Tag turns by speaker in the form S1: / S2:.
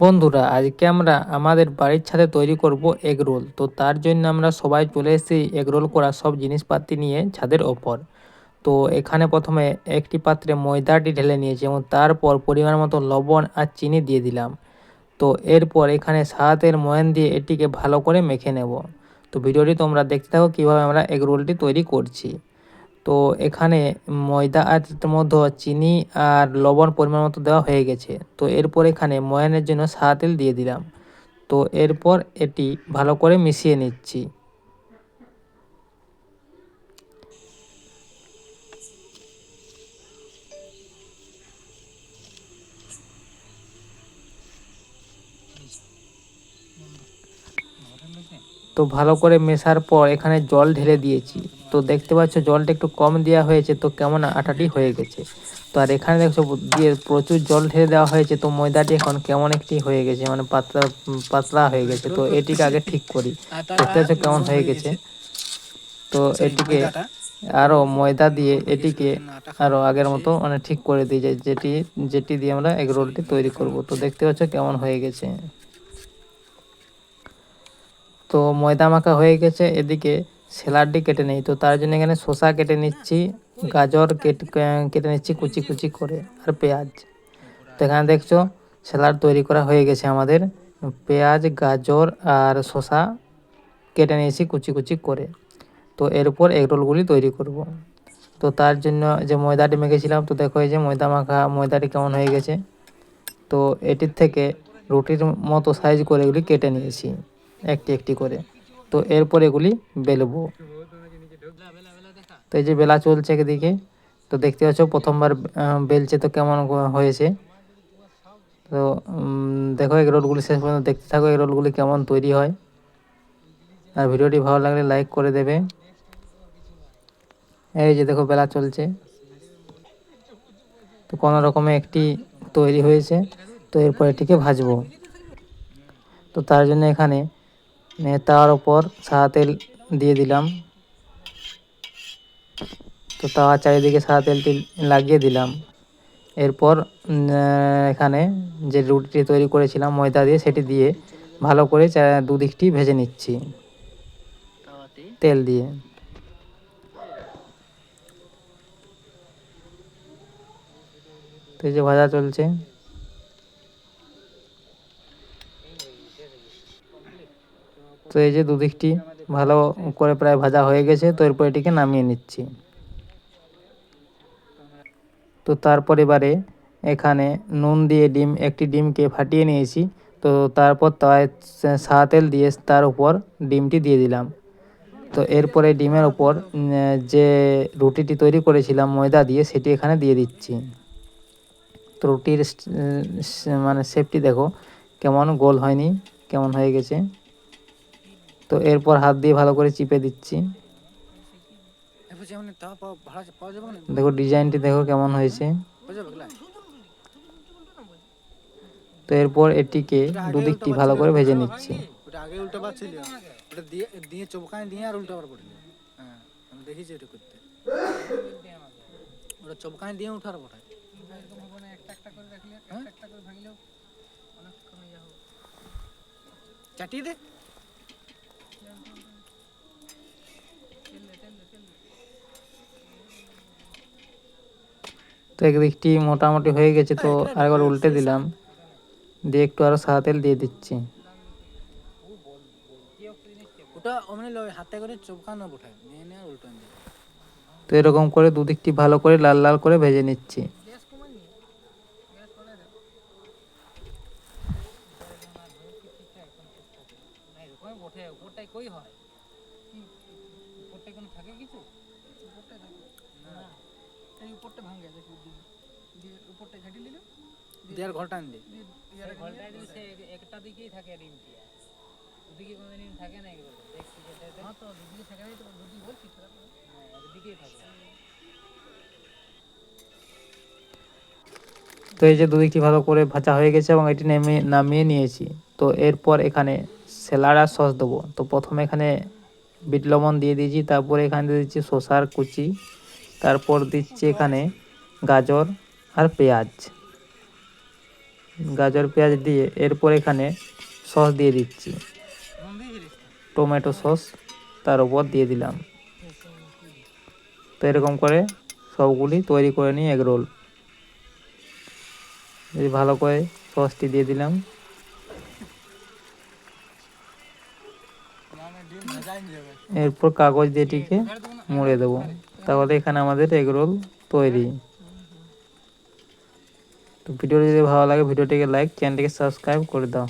S1: বন্ধুরা, আজকে আমরা আমাদের বাড়ির ছাদে তৈরি করব এগ রোল। তো তার জন্য আমরা সবাই চলে এসেছি এগ রোল করা সব জিনিসপাতি নিয়ে ছাদের ওপর। তো এখানে প্রথমে একটি পাত্রে ময়দাটি ঢেলে নিয়েছি এবং তারপর পরিমাণ মতো লবণ আর চিনি দিয়ে দিলাম। তো এরপর এখানে সাহাতের ময়ান দিয়ে এটিকে ভালো করে মেখে নেব। তো ভিডিওটি তোমরা দেখতে থাকো কীভাবে আমরা এগ রোলটি তৈরি করছি। তো এখানে ময়দা আর মধ্যে চিনি আর লবণ পরিমাণ মতো দেওয়া হয়ে গেছে। তো এরপর এখানে ময়ানের জন্য সাদা তেল দিয়ে দিলাম। তো এরপর এটি ভালো করে মিশিয়ে নিচ্ছি। তো ভালো করে মেশার পর এখানে জল ঢেলে দিয়েছি। তো দেখতে পাচ্ছ জলটা একটু কম দেওয়া হয়েছে, তো কেমন আটাটি হয়ে গেছে। তো আর এখানে দেখছ দিয়ে প্রচুর জল ঢেলে দেওয়া হয়েছে, তো ময়দাটি এখন কেমন একটি হয়ে গেছে মানে পাতলা পাতলা হয়ে গেছে। তো এটিকে আগে ঠিক করি। দেখতে পাচ্ছ কেমন হয়ে গেছে। তো এটিকে আরও ময়দা দিয়ে এটিকে আরও আগের মতো মানে ঠিক করে দিই যেটি যেটি দিয়ে আমরা এগ রোলটি তৈরি করব। তো দেখতে পাচ্ছ কেমন হয়ে গেছে। তো ময়দা মাখা হয়ে গেছে। এদিকে স্যালাডটি কেটে নেই, তো তার জন্য এখানে শসা কেটে নিচ্ছি, গাজর কেটে কেটে নিচ্ছি কুচি কুচি করে, আর পেঁয়াজ। তো এখানে দেখছ স্যালাড তৈরি করা হয়ে গেছে আমাদের। পেঁয়াজ, গাজর আর শসা কেটে নিয়েছি কুচি কুচি করে। তো এর উপর এগরোলগুলি তৈরি করব। তো তার জন্য যে ময়দাটি মেখেছিলাম, তো দেখো এই যে ময়দা মাখা, ময়দাটি কেমন হয়ে গেছে। তো এটির থেকে রুটির মতো সাইজ করে এগুলি কেটে নিয়েছি, একটি একটি করে। তো এরপর এগুলি বেলবো। তো এই যে বেলা চলছে একদিকে তো দেখতে পাচ্ছ প্রথমবার বেলছে তো কেমন হয়েছে। তো দেখো এই রোলগুলি শেষ পর্যন্ত দেখতে থাকো, এই রোলগুলি কেমন তৈরি হয়। আর ভিডিওটি ভালো লাগলে লাইক করে দেবে। এই যে দেখো বেলা চলছে। তো কোনো রকমে একটি তৈরি হয়েছে, তো এরপর এটিকে ভাজবো। তো তার জন্য এখানে তার ওপর সাদা তেল দিয়ে দিলাম। তো তাওয়া চারিদিকে সাদা তেলটি লাগিয়ে দিলাম। এরপর এখানে যে রুটিটি তৈরি করেছিলাম, ময়দা দিয়ে সেটি দিয়ে ভালো করে দুদিকটি ভেজে নিচ্ছি। তেল দিয়ে। তো যে ভাজা চলছে। তো এই যে দুদিকটি ভালো করে প্রায় ভাজা হয়ে গেছে, তো এরপর এটিকে নামিয়ে নিচ্ছি। তো তারপর এবারে এখানে নুন দিয়ে ডিম, একটি ডিমকে ফাটিয়ে নিয়েছি। তো তারপর তাই সাদা তেল দিয়ে তার উপর ডিমটি দিয়ে দিলাম। তো এরপরে ডিমের উপর যে রুটিটি তৈরি করেছিলাম ময়দা দিয়ে, সেটি এখানে দিয়ে দিচ্ছি। তো রুটির মানে শেপটি দেখো, কেমন গোল হয়নি, কেমন হয়ে গেছে। তো এরপর হাত দিয়ে ভালো করে চিপে দিচ্ছি। দেখো ডিজাইনটি দেখো কেমন হয়েছে। তো এরপর এটিকে দুদিকটি ভালো করে ভেজে নিচ্ছি। আগে ওটা দিয়ে দিয়ে দিয়ে আর হ্যাঁ আমি করতে ওটা চোপকায় দিয়ে উঠার একটা একটা তো একদিকটি মোটামুটি হয়ে গেছে তো আরেকবার উল্টে দিলাম। দিয়ে একটু আরও সাদা তেল দিয়ে দিচ্ছি। তো এরকম করে দুদিকটি ভালো করে লাল লাল করে ভেজে নিচ্ছি। হয়? কোনো থাকে কিছু? এই উপরটা ভাঙে দেখি দিয়ে উপরটা ঝাঁটি দিলে দেওয়ার ঘরটা আনলে? ঘরটা দিলে সে একটা দিকেই থাকে ওদিকে কোনো থাকে না এগুলো দেখছি হ্যাঁ তো দুদিকে থাকে না তো দুদিকে বলছি হ্যাঁ একদিকেই থাকে। তো এই যে দুদিকটি ভালো করে ভাজা হয়ে গেছে এবং এটি নেমে নামিয়ে নিয়েছি তো এরপর এখানে স্যালাড আর সস দেবো। তো প্রথমে এখানে বিট লবণ দিয়ে দিয়েছি তারপরে এখানে দিয়ে দিচ্ছি শসার কুচি। তারপর দিচ্ছি এখানে গাজর আর পেঁয়াজ। গাজর, পেঁয়াজ দিয়ে এরপর এখানে সস দিয়ে দিচ্ছি। টমেটো সস তার উপর দিয়ে দিলাম। তো এরকম করে সবগুলি তৈরি করে নিই এগ রোল। ভালো করে সসটি দিয়ে দিলাম। এরপর কাগজ দিয়ে এটিকে মুড়ে দেবো। তাহলে এখানে আমাদের এগ রোল তৈরি। তো ভিডিওটি যদি ভালো লাগে, ভিডিওটিকে লাইক চ্যানেলটিকে সাবস্ক্রাইব করে দাও।